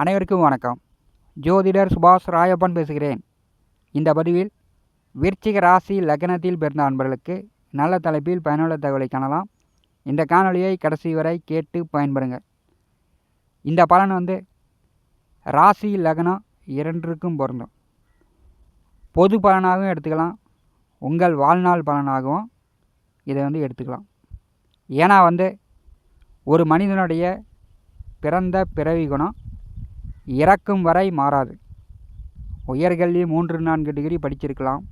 அனைவருக்கும் வணக்கம். ஜோதிடர் சுபாஷ் ராயப்பன் பேசுகிறேன். இந்த பதிவில் விருச்சிக ராசி லக்னத்தில் பிறந்த அன்பர்களுக்கு நல்ல தலைப்பில் பயனுள்ள தகவலை காணலாம். இந்த காணொளியை கடைசி வரை கேட்டு பயன்படுங்கள் இந்த பலன் வந்து ராசி லக்னம் இரண்டிற்கும் பொருந்தும். பொது பலனாகவும் எடுத்துக்கலாம். உங்கள் வாழ்நாள் பலனாகவும் இதை வந்து எடுத்துக்கலாம். ஏன்னா வந்து ஒரு மனிதனுடைய பிறந்த பிறவி குணம் இறக்கும் வரை மாறாது. உயர்கல்வி மூன்று நான்கு டிகிரி படிச்சிருக்கலாம்.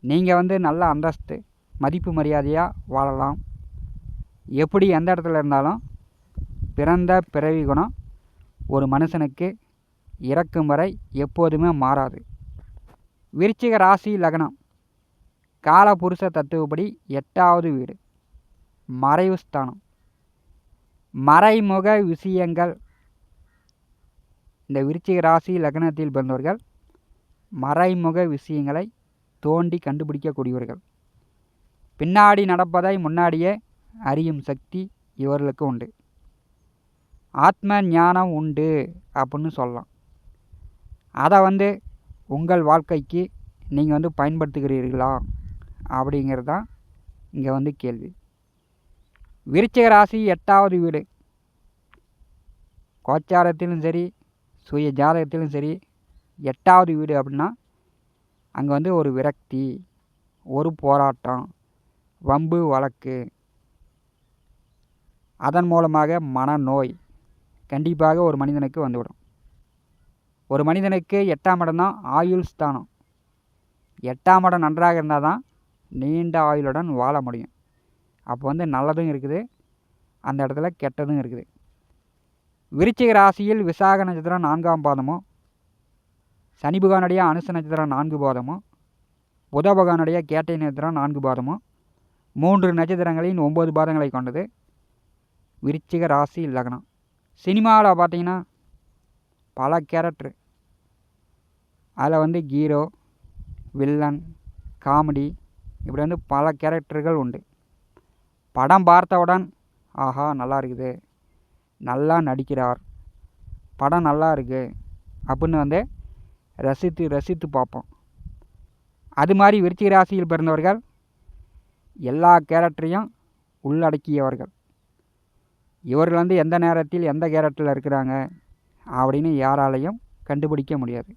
நீங்கள் வந்து நல்ல அந்தஸ்து மதிப்பு மரியாதையாக வாழலாம். எப்படி எந்த இடத்துல இருந்தாலும் பிறந்த பிறவி குணம் ஒரு மனுஷனுக்கு இறக்கும் வரை எப்போதுமே மாறாது. விருச்சிக ராசி லக்னம். காலபுருஷ தத்துவப்படி எட்டாவது வீடு. மறைவு ஸ்தானம் மறைமுக விஷயங்கள் இந்த விருச்சிக ராசி லக்னத்தில் பிறந்தவர்கள் மறைமுக விஷயங்களை தோண்டி கண்டுபிடிக்கக்கூடியவர்கள். பின்னாடி நடப்பதை முன்னாடியே அறியும் சக்தி இவர்களுக்கு உண்டு. ஆத்ம ஞானம் உண்டு அப்படின்னு சொல்லலாம். அதை வந்து உங்கள் வாழ்க்கைக்கு நீங்கள் வந்து பயன்படுத்துகிறீர்களா அப்படிங்கிறது தான் இங்கே வந்து கேள்வி. விருச்சிக ராசி எட்டாவது வீடு. கோச்சாரத்திலும் சரி சுய ஜாதகத்திலும் சரி எட்டாவது வீடு அப்படின்னா அங்கே வந்து ஒரு விரக்தி ஒரு போராட்டம் வம்பு வழக்கு. அதன் மூலமாக மனநோய் கண்டிப்பாக ஒரு மனிதனுக்கு வந்துவிடும். ஒரு மனிதனுக்கு எட்டாம் இடம் தான் ஆயுள் ஸ்தானம். எட்டாம் இடம் நன்றாக இருந்தால் தான் நீண்ட ஆயுளுடன் வாழ முடியும். அப்போ வந்து நல்லதும் இருக்குது அந்த இடத்துல கெட்டதும் இருக்குது. விருச்சிக ராசியில் விசாக நட்சத்திரம் நான்காம் பாதமும் சனி பகவானுடைய அனுச நட்சத்திரம் நான்கு பாதமும் புத பகவானுடைய கேட்டை நட்சத்திரம் நான்கு பாதமும் மூன்று நட்சத்திரங்களின் ஒம்பது பாதங்களை கொண்டது விருச்சிக ராசி லக்னம். சினிமாவில் பார்த்தீங்கன்னா பல கேரக்டர் அதில் வந்து ஹீரோ வில்லன் காமெடி இப்படி வந்து பல கேரக்டர்கள் உண்டு. படம் பார்த்தவுடன் ஆஹா நல்லா இருக்குது. நல்லா நடிக்கிறார். படம் நல்லா இருக்கு. அப்படின்னு வந்து ரசித்து ரசித்து பார்ப்போம். அது மாதிரி விருச்சிக ராசியில் பிறந்தவர்கள் எல்லா கேரக்டரையும் உள்ளடக்கியவர்கள். இவர்கள் வந்து எந்த நேரத்தில் எந்த கேரக்டரில் இருக்கிறாங்க அப்படின்னு யாராலையும் கண்டுபிடிக்க முடியாது.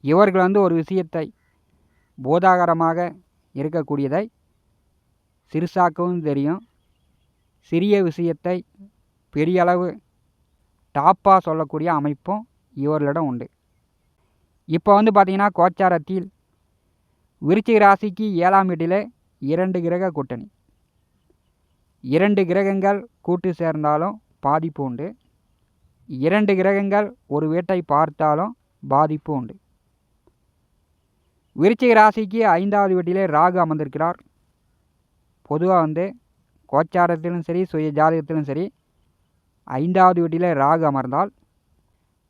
இவர்கள் வந்து ஒரு விஷயத்தை போதாகரமாக இருக்கக்கூடியதை சிறுசாக்கவும் தெரியும். சிறிய விஷயத்தை பெரிய அளவு டாப்பாக சொல்லக்கூடிய அமைப்பும் இவர்களிடம் உண்டு. இப்போ வந்து பார்த்திங்கன்னா கோச்சாரத்தில் விருச்சிக ராசிக்கு ஏழாம் வீட்டில் இரண்டு கிரக கூட்டணி. இரண்டு கிரகங்கள் கூட்டு சேர்ந்தாலும் பாதிப்பு உண்டு. இரண்டு கிரகங்கள் ஒரு வீட்டை பார்த்தாலும் பாதிப்பு உண்டு. விருச்சிக ராசிக்கு ஐந்தாவது வீட்டிலே ராகு அமர்ந்திருக்கிறார். பொதுவாக வந்து கோச்சாரத்திலும் சரி சுய ஜாதகத்திலும் சரி ஐந்தாவது வீட்டில் ராகு அமர்ந்தால்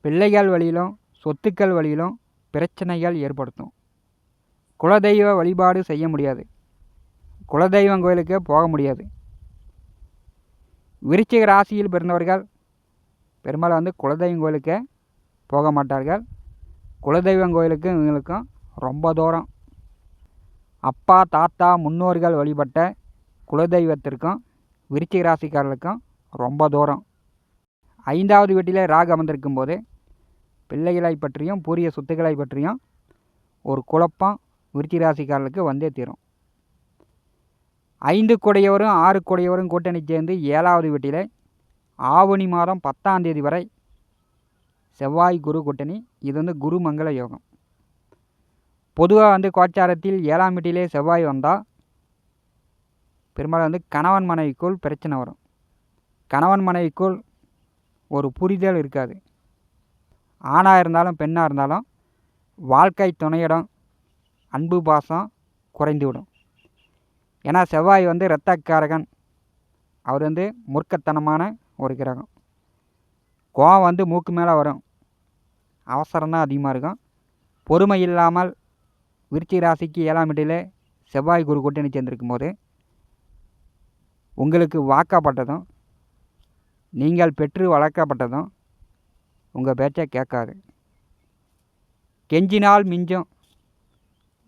பிள்ளைகள் வழியிலும் சொத்துக்கள் வழியிலும் பிரச்சனைகள் ஏற்படுத்தும். குலதெய்வ வழிபாடு செய்ய முடியாது. குலதெய்வம் கோயிலுக்கு போக முடியாது. விருச்சிக ராசியில் பிறந்தவர்கள் பெரும்பாலும் வந்து குலதெய்வம் கோயிலுக்கு போக மாட்டார்கள். குலதெய்வம் கோயிலுக்கும் இவங்களுக்கும் ரொம்ப தூரம். அப்பா தாத்தா முன்னோர்கள் வழிபட்ட குலதெய்வத்திற்கும் விருச்சிக ராசிக்காரர்களுக்கும் ரொம்ப தூரம். ஐந்தாவது வீட்டிலே ராகு அமர்ந்திருக்கும் போது பிள்ளைகளை பற்றியும் பூரிய சொத்துக்களை பற்றியும் ஒரு குழப்பம் விருச்சிக ராசிக்காரர்களுக்கு வந்தே தீரும். ஐந்து கொடையவரும் ஆறு கொடையவரும் கூட்டணி சேர்ந்து ஏழாவது வீட்டில் ஆவணி மாதம் பத்தாம் தேதி வரை செவ்வாய் குரு கூட்டணி. இது வந்து குரு மங்கள யோகம். பொதுவாக வந்து கோச்சாரத்தில் ஏழாம் வீட்டிலே செவ்வாய் வந்தால் பெரும்பாலும் வந்து கணவன் மனைவிக்குள் பிரச்சனை வரும். கணவன் மனைவிக்குள் ஒரு புரிதல் இருக்காது. ஆணாக இருந்தாலும் பெண்ணாக இருந்தாலும் வாழ்க்கை துணையிடம் அன்பு பாசம் குறைந்துவிடும். ஏன்னா செவ்வாய் வந்து இரத்தக்காரகன். அவர் வந்து முற்கத்தனமான ஒரு கிரகம். கோவம் வந்து மூக்கு மேலே வரும். அவசரம்தான் அதிகமாக இருக்கும். பொறுமை இல்லாமல் விருச்சி ராசிக்கு ஏழாம் வீட்டில் செவ்வாய் குரு கூட்டணி சேர்ந்திருக்கும் போது உங்களுக்கு வாக்கப்பட்டதும் நீங்கள் பெற்று வளர்க்கப்பட்டதும் உங்கள் பேச்சை கேட்காது. கெஞ்சினால் மிஞ்சும்.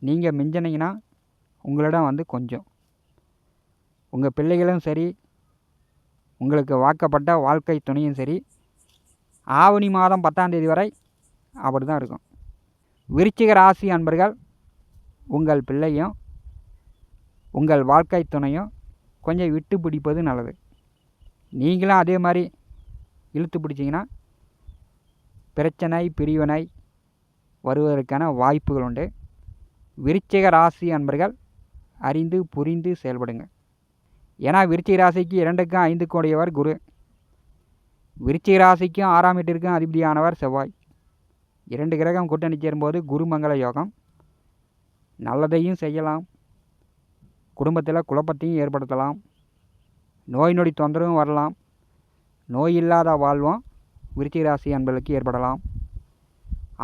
நீங்கள் மிஞ்சினீங்கன்னா உங்களிடம் வந்து கொஞ்சம். உங்கள் பிள்ளைகளும் சரி உங்களுக்கு வாக்கப்பட்ட வாழ்க்கை துணையும் சரி ஆவணி மாதம் பத்தாந்தேதி வரை அப்படி தான் இருக்கும். விருச்சிக ராசி அன்பர்கள் உங்கள் பிள்ளையும் உங்கள் வாழ்க்கை துணையும் கொஞ்சம் விட்டு பிடிப்பது நல்லது. நீங்களும் அதே மாதிரி இழுத்து பிடிச்சிங்கன்னா பிரச்சனை பிரிவினை வருவதற்கான வாய்ப்புகள் உண்டு. விருச்சிக ராசி அன்பர்கள் அறிந்து புரிந்து செயல்படுங்க. ஏன்னா விருச்சிக ராசிக்கு இரண்டுக்கும் ஐந்துக்கும் உடையவர் குரு. விருச்சிக ராசிக்கும் ஆறாம் வீட்டிற்கும் அதிபதியானவர் செவ்வாய். இரண்டு கிரகம் கூட்டணி சேரும்போது குருமங்கள யோகம். நல்லதையும் செய்யலாம். குடும்பத்தில் குழப்பத்தையும் ஏற்படுத்தலாம். நோய் நொடி தொந்தரவும் வரலாம். நோய் இல்லாத வாழ்வும் விருச்சிக ராசி அன்பர்களுக்கு ஏற்படலாம்.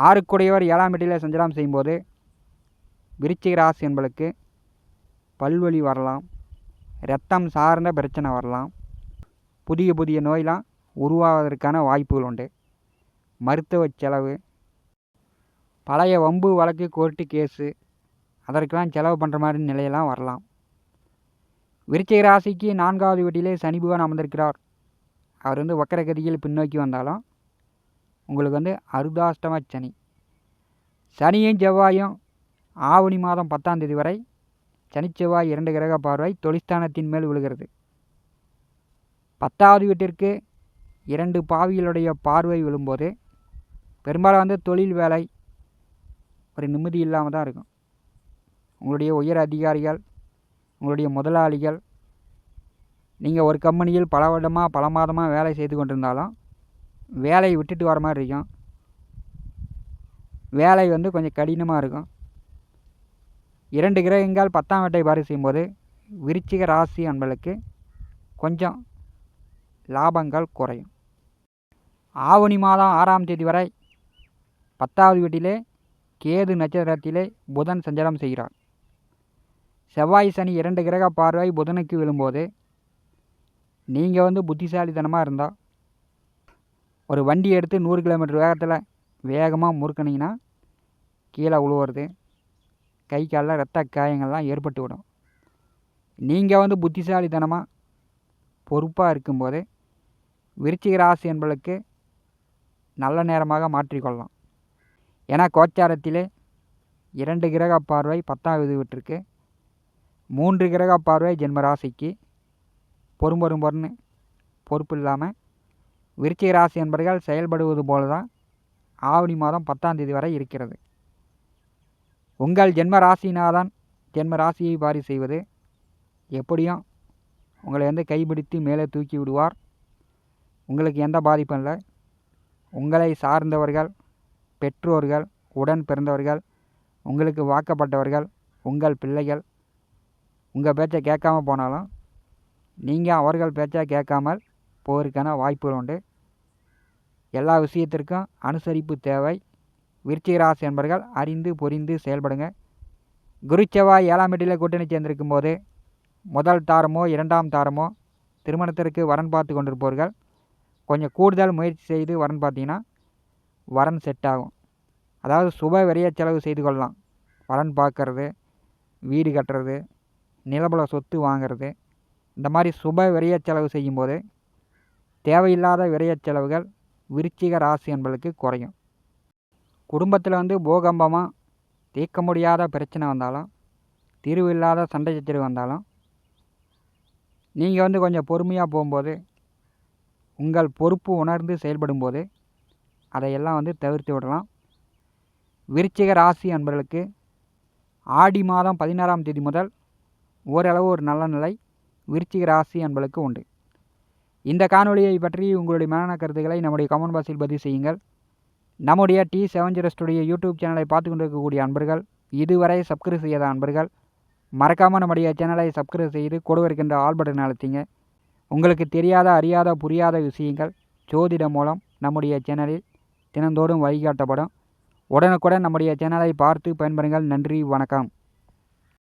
ஆறுக்குடையவர் ஏழாம் வீட்டில் சஞ்சலம் செய்யும்போது விருச்சிக ராசி என்பளுக்கு பல்வலி வரலாம். இரத்தம் சார்ந்த பிரச்சனை வரலாம். புதிய புதிய நோயெலாம் உருவாவதற்கான வாய்ப்புகள் உண்டு. மருத்துவ செலவு பழைய வம்பு வழக்கு கோர்ட்டு கேஸு அதற்கெல்லாம் செலவு பண்ணுற மாதிரி நிலையெல்லாம் வரலாம். விருச்சிக ராசிக்கு நான்காவது வீட்டிலே சனி பகவான் அமர்ந்திருக்கிறார். அவர் வந்து வக்கரகதியில் பின்னோக்கி வந்தாலும் உங்களுக்கு வந்து அருதாஷ்டம சனி. சனியும் செவ்வாயும் ஆவணி மாதம் பத்தாம் தேதி வரை சனிச்செவ்வாய் இரண்டு கிரக பார்வை தொழிற்ஸ்தானத்தின் மேல் விழுகிறது. பத்தாவது வீட்டிற்கு இரண்டு பாவிகளுடைய பார்வை விழும்போது பெரும்பாலும் வந்து தொழில் வேலை ஒரு நிம்மதி இல்லாமல் தான் இருக்கும். உங்களுடைய உயர் அதிகாரிகள் உங்களுடைய முதலாளிகள் நீங்கள் ஒரு கம்பெனியில் பல வருடமாக பல மாதமாக வேலை செய்து கொண்டிருந்தாலும் வேலையை விட்டுட்டு வர மாதிரி இருக்கும். வேலை வந்து கொஞ்சம் கடினமாக இருக்கும். இரண்டு கிரகங்கள் பத்தாம் வீட்டை பாரி செய்யும்போது விருச்சிக ராசி அன்பளுக்கு கொஞ்சம் லாபங்கள் குறையும். ஆவணி மாதம் ஆறாம் தேதி வரை பத்தாவது வீட்டிலே கேது நட்சத்திரத்திலே புதன் சஞ்சாரம் செய்கிறார். செவ்வாய் சனி இரண்டு கிரக பார்வை புதனுக்கு விழும்போது நீங்கள் வந்து புத்திசாலித்தனமாக இருந்தால் ஒரு வண்டி எடுத்து நூறு கிலோமீட்டர் வேகத்தில் வேகமாக முறுக்குனீங்கன்னா கீழே உழுவுறது கை காலில் ரத்த காயங்கள்லாம் ஏற்பட்டு விடும். நீங்கள் வந்து புத்திசாலித்தனமாக பொறுப்பாக இருக்கும்போது விருச்சிக ராசி என்பளுக்கு நல்ல நேரமாக மாற்றிக்கொள்ளலாம். ஏன்னா கோச்சாரத்திலே இரண்டு கிரக பார்வை பத்தாவது விட்டுருக்கு மூன்று கிரக பார்வை ஜென்ம ராசிக்கு பொறும் பொருன்னு பொறுப்பு இல்லாமல் விருச்சிக ராசி என்பர்கள் செயல்படுவது போல தான் ஆவணி மாதம் பத்தாம் தேதி வரை இருக்கிறது. உங்கள் ஜென்ம ராசிநாதன் ஜென்ம ராசியை பாரி செய்வது. எப்படியும் உங்களை வந்து கைப்பிடித்து மேலே தூக்கி விடுவார். உங்களுக்கு எந்த பாதிப்பும் இல்லை. உங்களை சார்ந்தவர்கள் பெற்றோர்கள் உடன் பிறந்தவர்கள் உங்களுக்கு வாக்கப்பட்டவர்கள் உங்கள் பிள்ளைகள் உங்கள் பேச்சை கேட்காம போனாலும் நீங்கள் அவர்கள் பேச்சை கேட்காமல் போவதற்கான வாய்ப்புகள் உண்டு. எல்லா விஷயத்திற்கும் அனுசரிப்பு தேவை. விருச்சிகராசி என்பர்கள் அறிந்து புரிந்து செயல்படுங்க. குருச்செவ்வாய் ஏழாம் வீட்டில் கூட்டணி சேர்ந்திருக்கும் போது முதல் தாரமோ இரண்டாம் தாரமோ திருமணத்திற்கு வரன் பார்த்து கொண்டிருப்பவர்கள். கொஞ்சம் கூடுதல் முயற்சி செய்து வரன் பார்த்தீங்கன்னா வரன் செட் ஆகும். அதாவது சுப விரைய செலவு செய்து கொள்ளலாம். வரன் பார்க்கறது வீடு கட்டுறது நிலபல சொத்து வாங்கிறது இந்த மாதிரி சுப விரைய செலவு செய்யும்போது தேவையில்லாத விரைய செலவுகள் விருச்சிக ராசி என்பளுக்கு குறையும். குடும்பத்தில் வந்து பூகம்பமாக தீர்க்க முடியாத பிரச்சனை வந்தாலும் தீர்வு இல்லாத சண்டை சச்சரவு வந்தாலும் நீங்கள் வந்து கொஞ்சம் பொறுமையாக போகும்போது உங்கள் பொறுப்பு உணர்ந்து செயல்படும்போது அதையெல்லாம் வந்து தவிர்த்து விடலாம். விருச்சிக ராசி அன்பர்களுக்கு ஆடி மாதம் பதினாறாம் தேதி முதல் ஓரளவு ஒரு நல்ல நிலை. விருச்சிக ராசி அன்பர்களுக்கு உண்டு. இந்த காணொலியை பற்றி உங்களுடைய மேலான கருத்துக்களை நம்முடைய கமெண்ட் பாக்ஸில் பதிவு செய்யுங்கள். நம்முடைய T seven zero studio YouTube சேனலை பார்த்து கொண்டிருக்கக்கூடிய அன்பர்கள் இதுவரை சப்ஸ்கிரைப் செய்யாத அன்பர்கள் மறக்காமல் நம்முடைய சேனலை சப்ஸ்கிரைப் செய்து கூட இருக்கின்ற ஆல் பட்டன் அழுத்திங்க. உங்களுக்கு தெரியாத அறியாத புரியாத விஷயங்கள் ஜோதிடம் மூலம் நம்முடைய சேனலில் தினந்தோறும் வழிகாட்டப்படும். உடனுக்குடன் நம்முடைய சேனலை பார்த்து பயன்பெறுங்கள். நன்றி வணக்கம்.